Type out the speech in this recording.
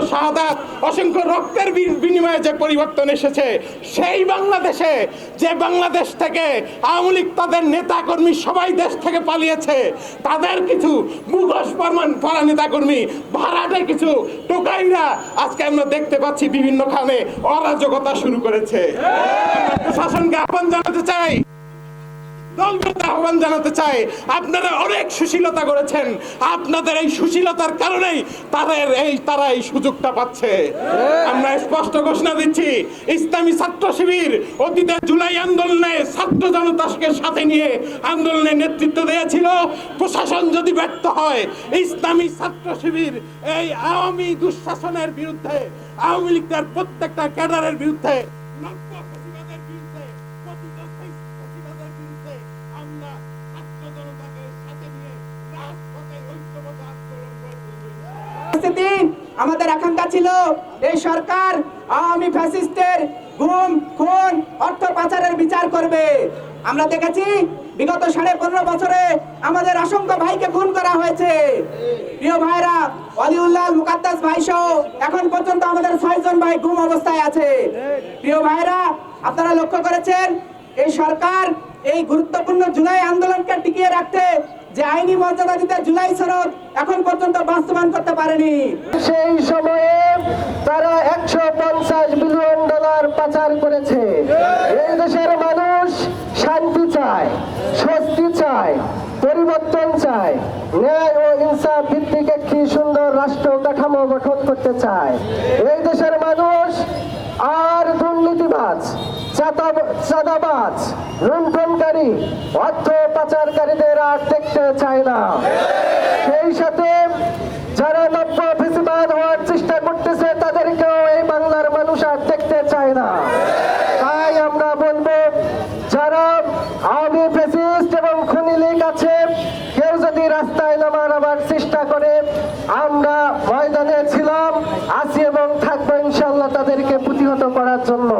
অসংখ্য অসংখ্য রক্তের বিনিময়ে যে পরিবর্তন এসেছে সেই বাংলাদেশে যে বাংলাদেশ থেকে আওয়ামী লীগ তাদের নেতাকর্মী সবাই দেশ থেকে পালিয়েছে তাদের কিছু মুখোশ প্রমাণ পরা নেতাকর্মী ভাড়াটে কিছু টোকাইরা আজকে আমরা দেখতে পাচ্ছি বিভিন্ন খানে অরাজকতা শুরু করেছে। হ্যাঁ। প্রশাসনকে আহ্বান জানাতে চাই। দলগত আহ্বান জানাতে চাই। আপনারা অনেক সুশীলতা করেছেন আপনাদের এই সুশীলতার কারণেই তাদের এই, তারা এই সুযোগটা পাচ্ছে। আমরা স্পষ্ট ঘোষণা দিচ্ছি, ইসলামী ছাত্র শিবির অতীতে জুলাই আন্দোলনে ছাত্র জনতাকে সাথে নিয়ে আন্দোলনের নেতৃত্ব দিয়েছিল। প্রশাসন যদি ব্যর্থ হয়, ইসলামী ছাত্র শিবির এই আওয়ামী দুঃশাসনের বিরুদ্ধে, আওয়ামী লীগের প্রত্যেকটা ক্যাডারের বিরুদ্ধে নব্য ফ্যাসিবাদের বিরুদ্ধে পতিত ফ্যাসিবাদের বিরুদ্ধে আমরা ছাত্র জনতাকে সাথে নিয়ে রাজপথে ঐক্যবদ্ধ আন্দোলন গড়ে তুলব। আমাদের আকাঙ্ক্ষা ছিল, এই সরকার আওয়ামী ফ্যাসিস্টের গুম, খুন, অর্থ পাচারের বিচার করবে আমরা দেখেছি বিগত সাড়ে পনেরো বছরে আমাদের অসংখ্য ভাইকে খুন করা হয়েছে প্রিয় ভাইরা, অলিউল্লাহ মুকাদ্দাস ভাই সহ এখন পর্যন্ত আমাদের ছয়জন ভাই গুম অবস্থায় আছে প্রিয় ভাইরা, আপনারা লক্ষ্য করেছেন, এই সরকার এই গুরুত্বপূর্ণ জুলাই যে আইনি মর্যাদা দিতে জুলাই সনদ এখন পর্যন্ত বাস্তবায়ন করতে পারেনি। সেই সময়ে তারা একশো পঞ্চাশ বিলিয়ন ডলার পাচার করেছে। এই দেশের মানুষ শান্তি চায়, স্বস্তি চায়, পরিবর্তন চায়, ন্যায় ও ইনসাফ ভিত্তিক একটি সুন্দর রাষ্ট্র কাঠামো গঠন করতে চায়। এই দেশের মানুষ আর দুর্নীতিবাজ চাঁদাবাজ, লুণ্ঠনকারী, অর্থ পাচারকারীদের আর দেখতে চায় না। সেই সাথে যারা নব্য ফেসিবাদ হওয়ার চেষ্টা করতেছে, তাদেরকেও এই বাংলার মানুষ আর দেখতে চায় না। তাই আমরা বলব, যারা আওয়ামী ফেসিস্ট এবং খনি লীগ আছে, কেউ যদি রাস্তায় নামার আবার চেষ্টা করে, আমরা ময়দানে ছিলাম, আছি এবং থাকব ইনশাল্লাহ তাদেরকে প্রতিহত করার জন্য।